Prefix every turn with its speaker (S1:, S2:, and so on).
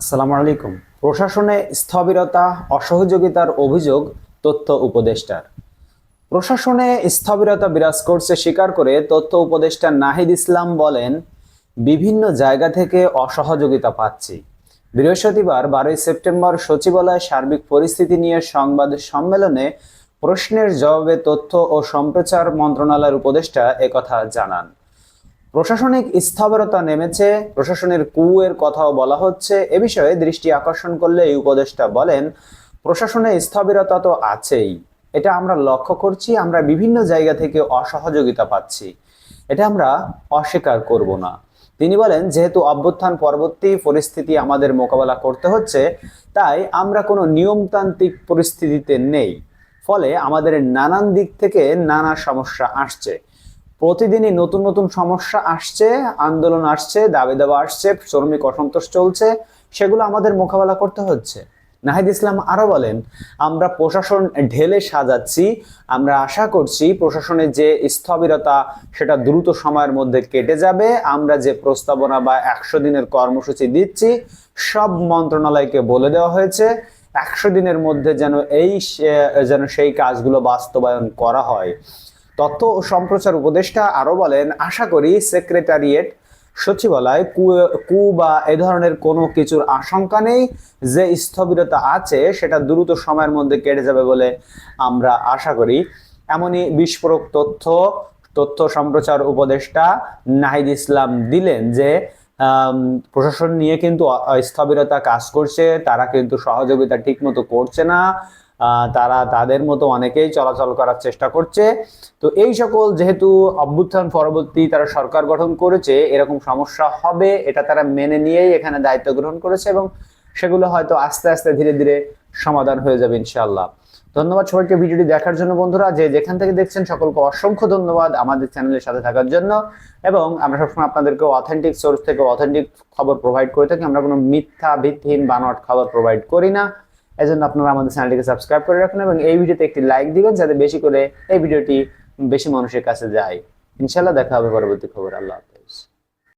S1: আসসালামু আলাইকুম। প্রশাসনে স্থবিরতা, অসহযোগিতার অভিযোগ, তথ্য উপদেষ্টার। প্রশাসনে স্থবিরতা বিরাজ করছে স্বীকার করে তথ্য উপদেষ্টা নাহিদ ইসলাম বলেন, বিভিন্ন জায়গা থেকে অসহযোগিতা পাচ্ছি। বৃহস্পতিবার, বারোই সেপ্টেম্বর, সচিবালয় সার্বিক পরিস্থিতি নিয়ে সংবাদ সম্মেলনে প্রশ্নের জবাবে তথ্য ও সম্প্রচার মন্ত্রণালয়ের উপদেষ্টা একথা জানান। প্রশাসনিক স্থবিরতা নেমেছে, প্রশাসনের কুয়ের কথাও বলা হচ্ছে। এ বিষয়ে দৃষ্টি আকর্ষণ করলে এই উপদেষ্টা বলেন, প্রশাসনে স্থবিরতা তো আছেই। এটা আমরা লক্ষ্য করছি, আমরা বিভিন্ন জায়গা থেকে অসহযোগিতা পাচ্ছি। এটা আমরা অস্বীকার করব না। তিনি বলেন, যেহেতু অভ্যুত্থান পরবর্তী পরিস্থিতি আমাদের মোকাবেলা করতে হচ্ছে, তাই আমরা কোনো নিয়মতান্ত্রিক পরিস্থিতিতে নেই। ফলে আমাদের নানান দিক থেকে নানা সমস্যা আসছে। প্রতিদিনই নতুন নতুন সমস্যা আসছে, আন্দোলন আসছে, দাবি দাবা আসছে, শ্রমিক অসন্তোষ চলছে, সেগুলো আমাদের মোকাবেলা করতে হচ্ছে। নাহিদ ইসলাম আরও বলেন, আমরা প্রশাসন ঢেলে সাজাচ্ছি, আমরা আশা করছি প্রশাসনের যে স্থবিরতা সেটা দ্রুত সময়ের মধ্যে কেটে যাবে, আমরা যে প্রস্তাবনা বা একশো দিনের কর্মসূচি দিচ্ছি, সব মন্ত্রণালয়কে বলে দেওয়া হয়েছে, একশো দিনের মধ্যে যেন এই যেন সেই কাজগুলো বাস্তবায়ন করা হয়। তথ্য ও সম্প্রচার উপদেষ্টা আরও বলেন, আশা করি সেক্রেটারিয়েট সচিবালয় কু বা এ ধরনের কোনো কিছুর আশঙ্কা নেই। যে স্থবিরতা আছে, সেটা দ্রুত সময়ের মধ্যে কেটে যাবে বলে আমরা আশা করি। এমনই বিস্ফোরক তথ্য তথ্য সম্প্রচার উপদেষ্টা নাহিদ ইসলাম দিলেন যে প্রশাসন নিয়ে কিন্তু স্থবিরতা কাজ করছে, তারা কিন্তু সহযোগিতা ঠিকমতো করছে না। তারা তাদের মতো অনেকেই চলাচল করার চেষ্টা করছে। তো এই সকল যেহেতু অভ্যুত্থান পরবর্তী তারা সরকার গঠন করেছে, এরকম সমস্যা হবে, এটা তারা মেনে নিয়েই এখানে দায়িত্ব গ্রহণ করেছে এবং সেগুলো হয়তো আস্তে আস্তে ধীরে ধীরে সমাধান হয়ে যাবে ইনশাআল্লাহ। ধন্যবাদ সবাইকে ভিডিওটি দেখার জন্য বন্ধুরা। যে যেখান থেকে দেখছেন, সকলকে অসংখ্য ধন্যবাদ আমাদের চ্যানেলের সাথে থাকার জন্য এবং আমরা সবসময় আপনাদেরকে অথেন্টিক সোর্স থেকে অথেন্টিক খবর প্রোভাইড করে থাকি। আমরা কোনো মিথ্যা, ভিত্তিহীন, বানোয়াট খবর প্রোভাইড করি না। এজন্য আপনারা আমাদের চ্যানেলটিকে সাবস্ক্রাইব করে রাখুন এবং এই ভিডিওতে একটি লাইক দিবেন যাতে বেশি করে এই ভিডিওটি বেশি মানুষের কাছে যায়। ইনশাল্লাহ দেখা হবে পরবর্তী খবর। আল্লাহ হাফেজ।